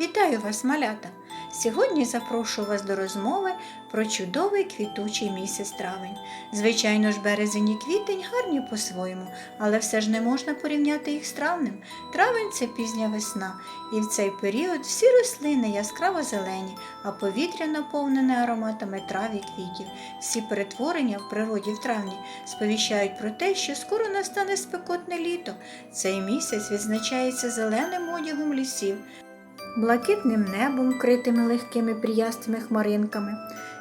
Вітаю вас, малята! Сьогодні запрошую вас до розмови про чудовий квітучий місяць травень. Звичайно ж, березень і квітень гарні по-своєму, але все ж не можна порівняти їх з травнем. Травень це пізня весна, і в цей період всі рослини яскраво зелені, а повітря наповнене ароматами трав і квітів. Всі перетворення в природі в травні сповіщають про те, що скоро настане спекотне літо. Цей місяць відзначається зеленим одягом лісів, блакитним небом, вкритими легкими приястими хмаринками.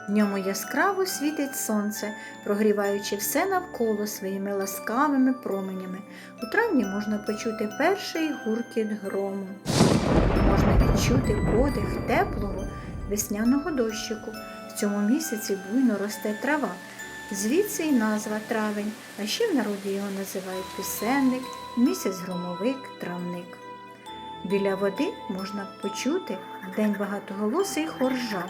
В ньому яскраво світить сонце, прогріваючи все навколо своїми ласкавими променями. У травні можна почути перший гуркіт грому. Можна відчути подих теплого весняного дощику. В цьому місяці буйно росте трава. Звідси й назва травень, а ще в народі його називають пісенник, місяць громовик, травник. Біля води можна почути вдень багатоголосий хор жаб.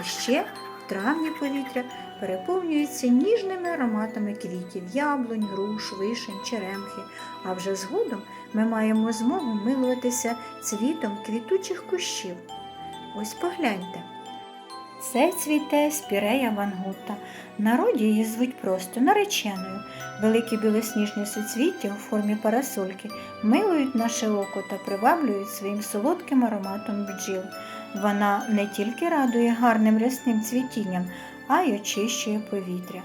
А ще в травні повітря переповнюється ніжними ароматами квітів, яблунь, груш, вишень, черемхи. А вже згодом ми маємо змогу милуватися цвітом квітучих кущів. Ось погляньте. Це цвіте спірея вангута. Народі її звуть просто нареченою. Великі білосніжні суцвіття у формі парасольки милують наше око та приваблюють своїм солодким ароматом бджіл. Вона не тільки радує гарним рясним цвітінням, а й очищує повітря.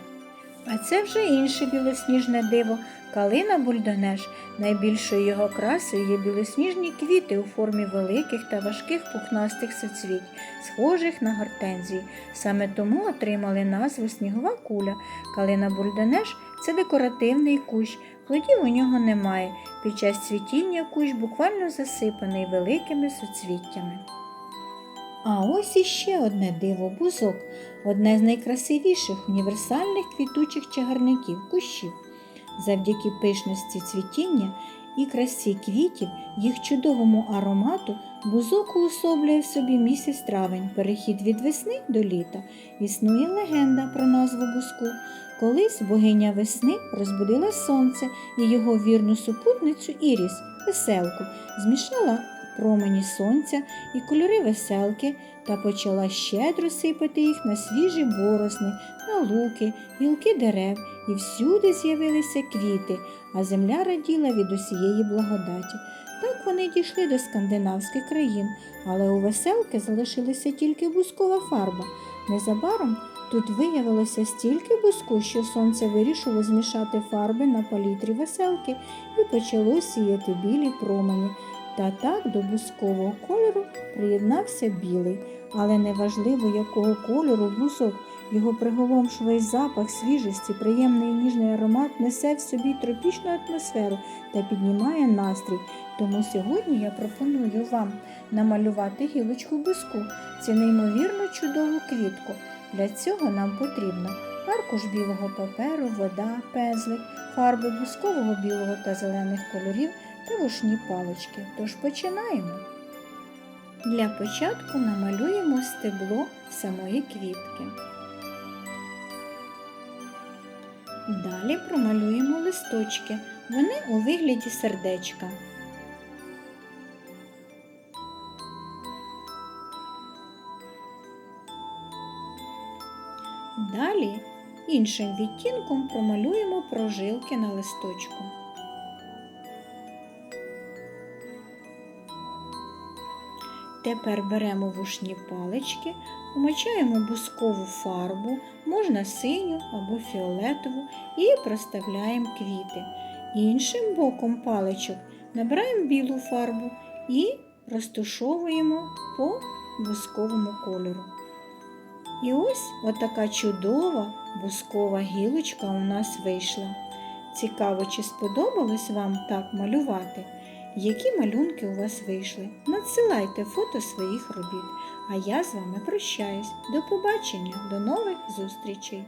А це вже інше білосніжне диво калина бульдонеж. Найбільшою його красою є білосніжні квіти у формі великих та важких пухнастих соцвіть, схожих на гортензії. Саме тому отримали назву снігова куля. Калина бульдонеж це декоративний кущ, плодів у нього немає. Під час цвітіння кущ буквально засипаний великими суцвіттями. А ось іще одне диво бузок, одне з найкрасивіших універсальних квітучих чагарників кущів. Завдяки пишності цвітіння і красі квітів, їх чудовому аромату, бузок уособлює в собі місяць травень, перехід від весни до літа. Існує легенда про назву бузку. Колись богиня весни розбудила сонце і його вірну супутницю Іріс, веселку, змішала промені сонця і кольори веселки та почала щедро сипати їх на свіжі борозни, на луки, гілки дерев, і всюди з'явилися квіти, а земля раділа від усієї благодаті. Так вони дійшли до скандинавських країн, але у веселки залишилася тільки бускова фарба. Незабаром тут виявилося стільки буску, що сонце вирішило змішати фарби на палітрі веселки і почало сіяти білі промені. Та так до бускового кольору приєднався білий, але неважливо, якого кольору бусок, його приголомшливий запах свіжості, приємний і ніжний аромат несе в собі тропічну атмосферу та піднімає настрій. Тому сьогодні я пропоную вам намалювати гілочку буску. Це неймовірно чудову квітку. Для цього нам потрібно аркуш білого паперу, вода, пензлик, фарби бускового білого та зелених кольорів та вушні палички. Тож починаємо. Для початку намалюємо стебло самої квітки. Далі промалюємо листочки. Вони у вигляді сердечка. Далі іншим відтінком промалюємо прожилки на листочку. Тепер беремо вушні палички, вмочаємо бускову фарбу, можна синю або фіолетову, і проставляємо квіти. Іншим боком паличок набираємо білу фарбу і розтушовуємо по бусковому кольору. І ось отака чудова бускова гілочка у нас вийшла. Цікаво, чи сподобалось вам так малювати? Які малюнки у вас вийшли? Надсилайте фото своїх робіт. А я з вами прощаюсь. До побачення, до нових зустрічей!